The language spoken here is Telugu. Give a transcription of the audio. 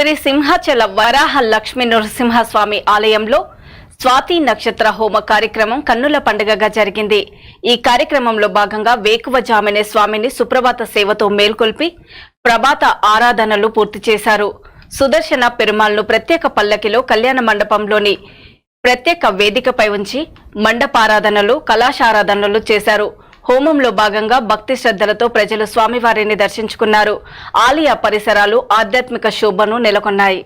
శ్రీ సింహాచల వరాహ లక్ష్మీ నరసింహస్వామి ఆలయంలో స్వాతి నక్షత్ర హోమ కార్యక్రమం కన్నుల పండుగగా జరిగింది. ఈ కార్యక్రమంలో భాగంగా వేకువజామినే స్వామిని సుప్రభాత సేవతో మేల్కొల్పి ప్రభాత ఆరాధనలు పూర్తి చేశారు. సుదర్శన పెరుమాళ్ను ప్రత్యేక పల్లకిలో కళ్యాణ మండపంలోని ప్రత్యేక వేదికపై ఉంచి మండపారాధనలు కళాశారాధనలు చేశారు. హోమంలో భాగంగా భక్తి శ్రద్ధలతో ప్రజలు స్వామివారిని దర్శించుకున్నారు. ఆలయ పరిసరాలు ఆధ్యాత్మిక శోభను నెలకొన్నాయి.